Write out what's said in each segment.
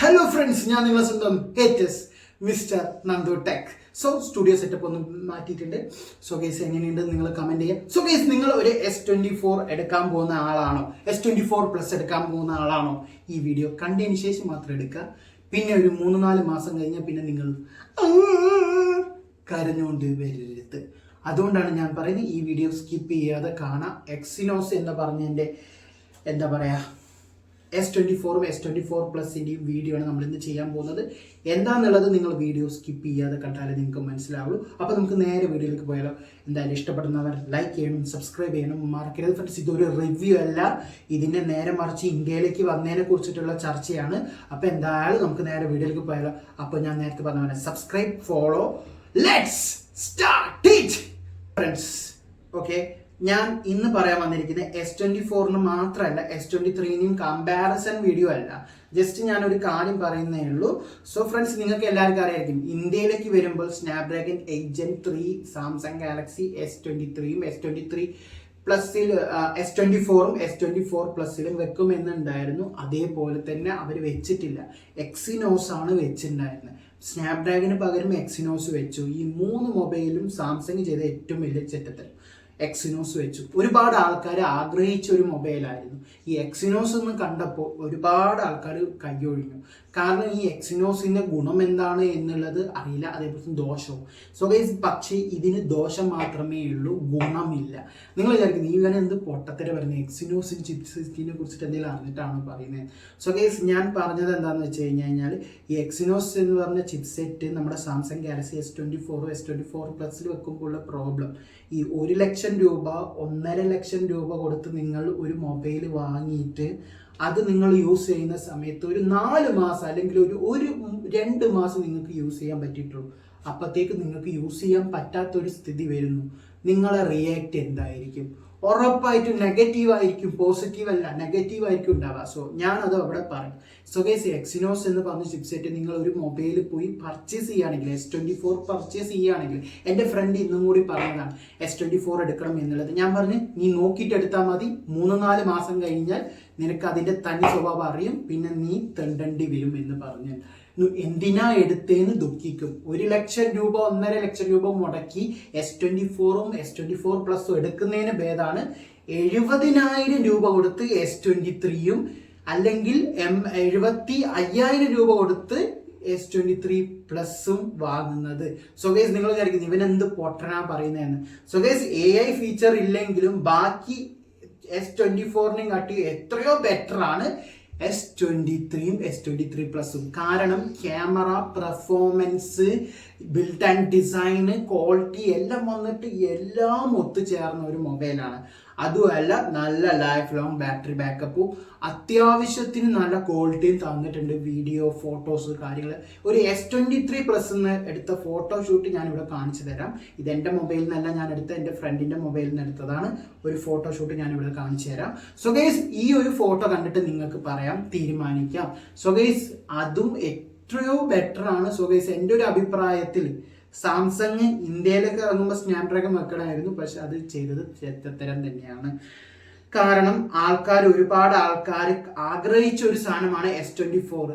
Hello friends ഞാൻ നിങ്ങളെ സ്വന്തം ഹേറ്റസ് mister Nandu tech so studio setup ഒന്ന് മാറ്റിയിട്ടുണ്ട്. സോ ഗേസ് എങ്ങനെയുണ്ട് നിങ്ങൾ കമന്റ് ചെയ്യാം സോ ഗേസ് നിങ്ങൾ ഒരു എസ് ട്വന്റി ഫോർ എടുക്കാൻ പോകുന്ന ആളാണോ? എസ് ട്വന്റി ഫോർ പ്ലസ് എടുക്കാൻ പോകുന്ന ആളാണോ? ഈ വീഡിയോ കണ്ടതിന് ശേഷം മാത്രം എടുക്കുക. പിന്നെ ഒരു മൂന്ന് നാല് മാസം കഴിഞ്ഞാൽ പിന്നെ നിങ്ങൾ കരഞ്ഞുകൊണ്ട് വരരുത്. അതുകൊണ്ടാണ് ഞാൻ പറയുന്നത് ഈ വീഡിയോ സ്കിപ്പ് ചെയ്യാതെ കാണാം. എക്സിനോസ് എന്ന് പറഞ്ഞതിന്റെ എന്താ പറയുക എസ് ട്വന്റി ഫോറും എസ് ട്വന്റി ഫോർ പ്ലസിന്റെയും വീഡിയോ ആണ് നമ്മൾ ഇന്ന് ചെയ്യാൻ പോകുന്നത്. എന്താണെന്നുള്ളത് നിങ്ങൾ വീഡിയോ സ്കിപ്പ് ചെയ്യാതെ കണ്ടാലേ നിങ്ങൾക്ക് മനസ്സിലാവുള്ളൂ. അപ്പോൾ നമുക്ക് നേരെ വീഡിയോയിലേക്ക് പോയാലോ. എന്തായാലും ഇഷ്ടപ്പെടുന്നവർ ലൈക്ക് ചെയ്യണം സബ്സ്ക്രൈബ് ചെയ്യണം. മറക്കരുത് ഫ്രണ്ട്സ് ഇതൊരു റിവ്യൂ അല്ല. ഇതിന്റെ നേരെ മറിച്ച് ഇന്ത്യയിലേക്ക് വന്നതിനെ കുറിച്ചിട്ടുള്ള ചർച്ചയാണ്. അപ്പോൾ എന്തായാലും നമുക്ക് നേരെ വീഡിയോയിലേക്ക് പോയാലോ. അപ്പോൾ ഞാൻ നേരത്തെ പറഞ്ഞ പോലെ subscribe follow let's start it friends okay ഞാൻ ഇന്ന് പറയാൻ വന്നിരിക്കുന്നത് എസ് ട്വന്റി ഫോറിന് മാത്രമല്ല എസ് ട്വന്റി ത്രീനും കമ്പാരിസൺ വീഡിയോ അല്ല. ജസ്റ്റ് ഞാൻ ഒരു കാര്യം പറയുന്നേ ഉള്ളൂ. സോ ഫ്രണ്ട്സ് നിങ്ങൾക്ക് എല്ലാവർക്കും അറിയായിരിക്കും ഇന്ത്യയിലേക്ക് വരുമ്പോൾ Snapdragon eight gen three Samsung Galaxy S twenty ത്രീയും എസ് ട്വന്റി ത്രീ പ്ലസിൽ എസ് ട്വന്റി ഫോറും എസ് ട്വന്റി ഫോർ പ്ലസിലും വെക്കുമെന്നുണ്ടായിരുന്നു. അതേപോലെ തന്നെ അവർ വെച്ചിട്ടില്ല. എക്സിനോസ് ആണ് വെച്ചിട്ടുണ്ടായിരുന്നത് സ്നാപ്ഡ്രാഗന് പകരം എക്സിനോസ് വെച്ചു. ഈ മൂന്ന് മൊബൈലും സാംസങ് ചെയ്ത ഏറ്റവും വലിയ ചെറ്റത്തരം എക്സിനോസ് വെച്ചു. ഒരുപാട് ആൾക്കാർ ആഗ്രഹിച്ച ഒരു മൊബൈലായിരുന്നു ഈ എക്സിനോസ് എന്ന് കണ്ടപ്പോൾ ഒരുപാട് ആൾക്കാർ കൈയൊഴിഞ്ഞു കാരണം ഈ എക്സിനോസിന്റെ ഗുണം എന്താണ് എന്നുള്ളത് അറിയില്ല. അതേപോലെ ദോഷവും. സോ ഗൈസ് പക്ഷേ ഇതിന് ദോഷം മാത്രമേ ഉള്ളൂ. ഗുണമില്ല. നിങ്ങൾ വിചാരിക്കുന്നത് ഇവൻ എന്ത് പൊട്ടത്തര പറയുന്നത് ചിപ്സ് ചിപ്സിനെ കുറിച്ചിട്ട് എന്തെങ്കിലും അറിഞ്ഞിട്ടാണ് പറയുന്നത് സോ ഗൈസ് ഞാൻ പറഞ്ഞത് എന്താണെന്ന് വെച്ച് കഴിഞ്ഞ് കഴിഞ്ഞാൽ ഈ എക്സിനോസ് എന്ന് പറഞ്ഞ ചിപ്സെറ്റ് നമ്മുടെ സാംസങ് ഗാലക്സി എസ് ട്വന്റി ഫോറും എസ് ട്വന്റി ഫോർ പ്ലസിൽ വെക്കുമ്പോൾ ഉള്ള പ്രോബ്ലം ഈ ഒരു ലക്ഷം രൂപ ഒന്നര ലക്ഷം രൂപ കൊടുത്ത് നിങ്ങൾ ഒരു മൊബൈൽ വാങ്ങിയിട്ട് അത് നിങ്ങൾ യൂസ് ചെയ്യുന്ന സമയത്ത് ഒരു നാല് മാസം അല്ലെങ്കിൽ ഒരു ഒരു രണ്ട് മാസം നിങ്ങൾക്ക് യൂസ് ചെയ്യാൻ പറ്റിയിട്ടുള്ളൂ. അപ്പത്തേക്ക് നിങ്ങൾക്ക് യൂസ് ചെയ്യാൻ പറ്റാത്തൊരു സ്ഥിതി വരുന്നു. നിങ്ങളെ റിയാക്ട് എന്തായിരിക്കും? ഉറപ്പായിട്ടും നെഗറ്റീവ് ആയിരിക്കും പോസിറ്റീവ് അല്ല നെഗറ്റീവ് ആയിരിക്കും ഉണ്ടാവുക. സോ ഞാനത് അവിടെ പറയും സോ ഗേസ് എക്സിനോസ് എന്ന് പറഞ്ഞ ചിപ്സെറ്റ് നിങ്ങൾ ഒരു മൊബൈൽ പോയി പർച്ചേസ് ചെയ്യുകയാണെങ്കിൽ എസ് ട്വന്റി ഫോർ പർച്ചേസ് ചെയ്യുകയാണെങ്കിൽ എന്റെ ഫ്രണ്ട് ഇന്നും കൂടി പറഞ്ഞതാണ് എസ് ട്വന്റി ഫോർ എടുക്കണം എന്നുള്ളത്. ഞാൻ പറഞ്ഞു നീ നോക്കിയിട്ട് എടുത്താൽ മതി. മൂന്ന് നാല് മാസം കഴിഞ്ഞാൽ നിനക്ക് അതിന്റെ തനി സ്വഭാവം അറിയും. പിന്നെ നീ തെണ്ടേണ്ടി വരും എന്ന് പറഞ്ഞു. എന്തിനാ എടുത്തേന്ന് ദുഃഖിക്കും. ഒരു ലക്ഷം രൂപ ഒന്നര ലക്ഷം രൂപ മുടക്കി എസ് ട്വന്റി ഫോറും എസ് ട്വന്റി ഫോർ പ്ലസും എടുക്കുന്നതിന് ഭേദമാണ്. എഴുപതിനായിരം രൂപ കൊടുത്ത് എസ് ട്വന്റി ത്രീയും അല്ലെങ്കിൽ എം എഴുപത്തി അയ്യായിരം രൂപ കൊടുത്ത് എസ് ട്വന്റി ത്രീ പ്ലസും വാങ്ങുന്നത്. സൊഗേസ് നിങ്ങൾ വിചാരിക്കുന്നു ഇവൻ എന്ത് പൊട്ടനാ പറയുന്നതെന്ന്. സൊഗേസ് എ ഐ ഫീച്ചർ ഇല്ലെങ്കിലും ബാക്കി എസ് ട്വന്റി ഫോറിനെയും കാട്ടി എത്രയോ ബെറ്റർ ആണ്. എസ് ട്വന്റി ത്രീയും എസ് ട്വന്റി ത്രീ പ്ലസും കാരണം camera performance build and design quality എല്ലാം വന്നിട്ട് എല്ലാം ഒത്തുചേർന്ന ഒരു മൊബൈലാണ് അതുമല്ല നല്ല ലൈഫ് ലോങ് ബാറ്ററി ബാക്കപ്പും അത്യാവശ്യത്തിന് നല്ല ക്വാളിറ്റിയും തന്നിട്ടുണ്ട് വീഡിയോ ഫോട്ടോസ് കാര്യങ്ങൾ ഒരു എസ് ട്വന്റി ത്രീ പ്ലസ് എന്ന് എടുത്ത ഫോട്ടോ ഷൂട്ട് ഞാൻ ഇവിടെ കാണിച്ചു തരാം. ഇത് എന്റെ മൊബൈലിൽ നിന്നല്ല ഞാൻ എടുത്ത എന്റെ ഫ്രണ്ടിന്റെ മൊബൈലിൽ നിന്ന് എടുത്തതാണ്. ഒരു ഫോട്ടോ ഷൂട്ട് ഞാൻ ഇവിടെ കാണിച്ചു തരാം. സോ ഗൈസ് ഈ ഒരു ഫോട്ടോ കണ്ടിട്ട് നിങ്ങൾക്ക് പറയാം തീരുമാനിക്കാം. സോ ഗൈസ് അതും എത്രയോ ബെറ്റർ ആണ്. സോ എന്റെ ഒരു അഭിപ്രായത്തിൽ സാംസങ് ഇന്ത്യയിലൊക്കെ ഇറങ്ങുമ്പോൾ സ്നാപ്ഡ്രാഗൺ വെക്കണമായിരുന്നു. പക്ഷെ അത് ചെയ്തത് ചെറ്റത്തരം തന്നെയാണ്. കാരണം ആൾക്കാർ ഒരുപാട് ആൾക്കാർ ആഗ്രഹിച്ച ഒരു സാധനമാണ് എസ് ട്വന്റി ഫോർ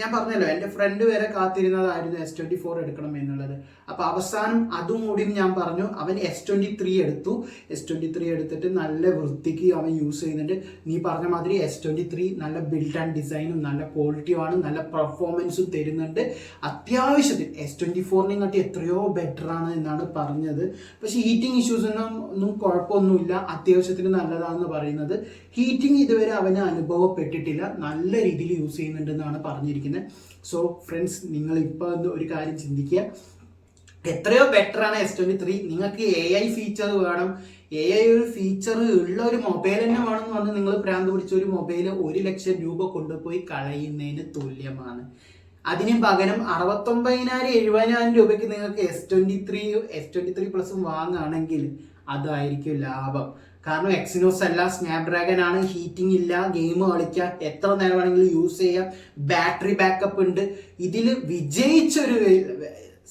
ഞാൻ പറഞ്ഞല്ലോ എന്റെ ഫ്രണ്ട് വരെ കാത്തിരുന്നതായിരുന്നു എസ് ട്വന്റി ഫോർ എടുക്കണം എന്നുള്ളത്. അപ്പൊ അവസാനം അതും കൂടി ഞാൻ പറഞ്ഞു അവൻ എസ് ട്വന്റി ത്രീ എടുത്തു. എസ് ട്വന്റി ത്രീ എടുത്തിട്ട് നല്ല വൃത്തിക്ക് അവൻ യൂസ് ചെയ്യുന്നുണ്ട്. നീ പറഞ്ഞ മാതിരി എസ് ട്വന്റി ത്രീ നല്ല ബിൽഡ് ആൻഡ് ഡിസൈനും നല്ല ക്വാളിറ്റിയുമാണ് നല്ല പെർഫോമൻസും തരുന്നുണ്ട്. അത്യാവശ്യത്തിൽ എസ് ട്വന്റി ഫോറിനെ കാട്ടി എത്രയോ ബെറ്റർ ആണ് എന്നാണ് പറഞ്ഞത്. പക്ഷേ ഹീറ്റിംഗ് ഇഷ്യൂസ് ഒന്നും കുഴപ്പമൊന്നുമില്ല. അത്യാവശ്യത്തിന് നല്ലതാണെന്ന് പറയുന്നത് ഹീറ്റിംഗ് ഇതുവരെ അവന് അനുഭവപ്പെട്ടിട്ടില്ല. നല്ല രീതിയിൽ യൂസ് ചെയ്യുന്നുണ്ടെന്നാണ് പറഞ്ഞിരിക്കുന്നത്. സോ ഫ്രണ്ട്സ് നിങ്ങൾ ഇപ്പോൾ ഒരു കാര്യം ചിന്തിക്കുക. എത്രയോ ബെറ്റർ ആണ് എസ് ട്വന്റി ത്രീ നിങ്ങൾക്ക് എ ഐ ഫീച്ചർ വേണം. എ ഐ ഒരു ഫീച്ചർ ഉള്ള ഒരു മൊബൈൽ തന്നെ വേണമെന്ന് പറഞ്ഞ് നിങ്ങൾ ഭ്രാന്ത് പിടിച്ച ഒരു മൊബൈൽ ഒരു ലക്ഷം രൂപ കൊണ്ടുപോയി കളയുന്നതിന് തുല്യമാണ്. അതിന് പകരം അറുപത്തൊമ്പതിനായിരം എഴുപതിനായിരം രൂപയ്ക്ക് നിങ്ങൾക്ക് S twenty three S twenty three പ്ലസും വാങ്ങുകയാണെങ്കിൽ അതായിരിക്കും ലാഭം. കാരണം എക്സിനോസ് അല്ല സ്നാപ്ഡ്രാഗൺ ആണ് ഹീറ്റിംഗ് ഇല്ല ഗെയിം കളിക്കാം എത്ര നേരം വേണമെങ്കിലും യൂസ് ചെയ്യാം ബാറ്ററി ബാക്കപ്പ് ഉണ്ട്. ഇതിൽ വിജയിച്ചൊരു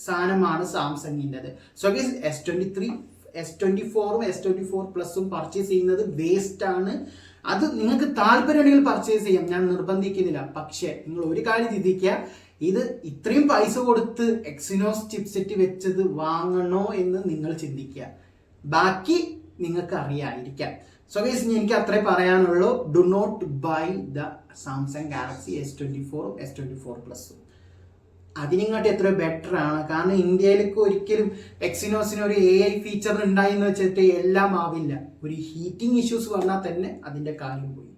സാധനമാണ് സാംസങ്ങിന്റെത്. So guys S twenty three S twenty ഫോറും എസ് ട്വന്റി ഫോർ പ്ലസും പർച്ചേസ് ചെയ്യുന്നത് വേസ്റ്റ് ആണ്. അത് നിങ്ങൾക്ക് താല്പര്യമുണ്ടെങ്കിൽ പർച്ചേസ് ചെയ്യാം. ഞാൻ നിർബന്ധിക്കുന്നില്ല. പക്ഷേ നിങ്ങൾ ഒരു കാര്യം ചിന്തിക്കുക. ഇത് ഇത്രയും പൈസ കൊടുത്ത് എക്സിനോസ് ചിപ്സെറ്റ് വെച്ചത് വാങ്ങണോ എന്ന് നിങ്ങൾ ചിന്തിക്കുക. ബാക്കി നിങ്ങൾക്ക് അറിയാതിരിക്കാം സോ ഗൈസ് ഇനി എനിക്ക് അത്രേ പറയാനുള്ളൂ. Do not buy the Samsung Galaxy S twenty ഫോറും എസ് ട്വന്റി ഫോർ പ്ലസും അതിനിങ്ങോട്ട് എത്രയോ ബെറ്റർ ആണ്. കാരണം ഇന്ത്യയിലേക്ക് ഒരിക്കലും എക്സിനോസിന് ഒരു എ ഐ ഫീച്ചർ ഉണ്ടായി എന്ന് വെച്ചിട്ട് എല്ലാം ആവില്ല. ഒരു ഹീറ്റിംഗ് ഇഷ്യൂസ് വന്നാൽ തന്നെ അതിന്റെ കാര്യം പോയി.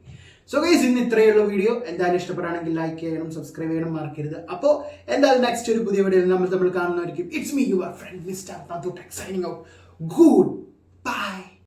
സോ ഗൈസ് ഇന്ന് ഉള്ളൂ വീഡിയോ എന്തായാലും ഇഷ്ടപ്പെടുകയാണെങ്കിൽ ലൈക്ക് ചെയ്യണം സബ്സ്ക്രൈബ് ചെയ്യണം മറക്കരുത്. അപ്പോൾ എന്തായാലും നെക്സ്റ്റ് ഒരു പുതിയ വീഡിയോ നമ്മൾ തമ്മിൽ കാണുന്നതായിരിക്കും. It's me your friend mister signing out good bye